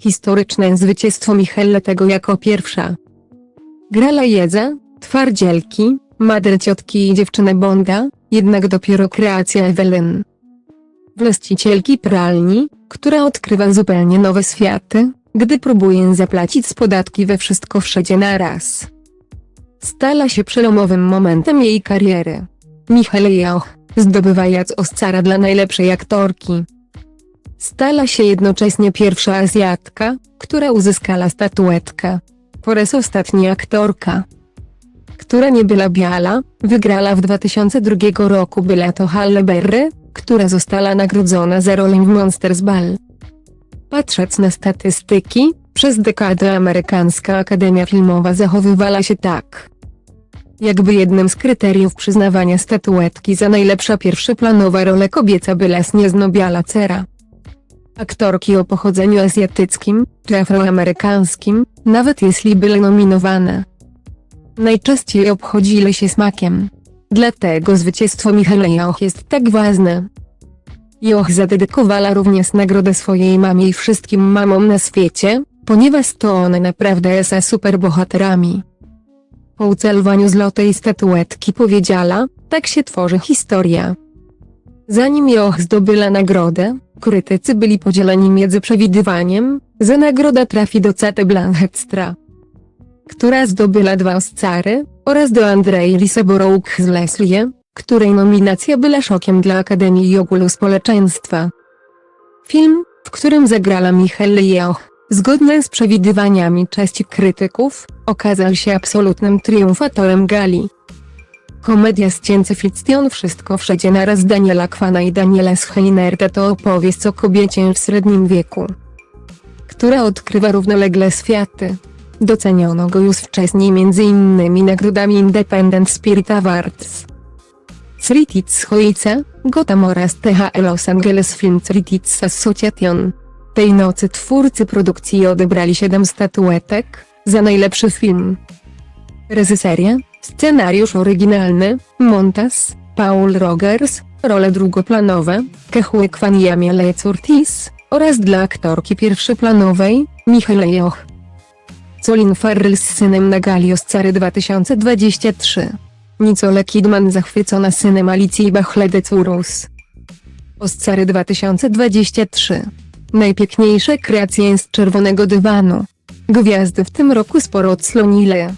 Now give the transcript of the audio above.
Historyczne zwycięstwo Michelletego jako pierwsza. Grala Jedza, Twardzielki, Madry Ciotki i Dziewczynę Bonda, jednak dopiero kreacja Ewelyn. Właścicielki pralni, która odkrywa zupełnie nowe światy, gdy próbuje zapłacić z podatki we wszystko wszędzie naraz. Stala się przełomowym momentem jej kariery. Michelle Yeoh zdobywając Oscara dla najlepszej aktorki. Stala się jednocześnie pierwsza Azjatka, która uzyskała statuetkę. Po raz ostatni aktorka, która nie była biała, wygrała w 2002 roku była to Halle Berry, która została nagrodzona za rolę w Monsters Ball. Patrząc na statystyki, przez dekadę amerykańska Akademia Filmowa zachowywała się tak. Jakby jednym z kryteriów przyznawania statuetki za najlepsza pierwszoplanowa rola kobieca była nieznobiała cera. Aktorki o pochodzeniu azjatyckim, czy afroamerykańskim, nawet jeśli były nominowane. Najczęściej obchodzili się smakiem. Dlatego zwycięstwo Michelle Yeoh jest tak ważne. Yeoh zadedykowała również nagrodę swojej mamie i wszystkim mamom na świecie, ponieważ to one naprawdę są superbohaterami. Po ucelowaniu złotej statuetki powiedziała, tak się tworzy historia. Zanim Joch zdobyła nagrodę, krytycy byli podzieleni między przewidywaniem, że nagroda trafi do Cate Blanchetstra, która zdobyła dwa Oscary, oraz do Andrei Liseborouk z Leslie, której nominacja była szokiem dla Akademii i ogólu społeczeństwa. Film, w którym zagrała Michelle Yeoh, zgodnie z przewidywaniami części krytyków, okazał się absolutnym triumfatorem gali. Komedia z cięcy fikcjon Wszystko wszędzie naraz Daniela Kwana i Daniela Scheinerta to opowieść o kobiecie w średnim wieku, która odkrywa równolegle światy. Doceniono go już wcześniej m.in. nagrodami Independent Spirit Awards. Critics Hoice, Gotham oraz THL Los Angeles Film Critics Association. Tej nocy twórcy produkcji odebrali 7 statuetek za najlepszy film. Reżyseria, scenariusz oryginalny, montaż, Paul Rogers, role drugoplanowe, Kehue Kwan i Amiale Curtis, oraz dla aktorki pierwszoplanowej, Michelle Yeoh. Colin Farrell z synem na gali Oscary 2023. Nicole Kidman zachwycona synem Alicji Bachlede-Curus. Oscary 2023. Najpiękniejsze kreacje z czerwonego dywanu. Gwiazdy w tym roku sporo odsłonile.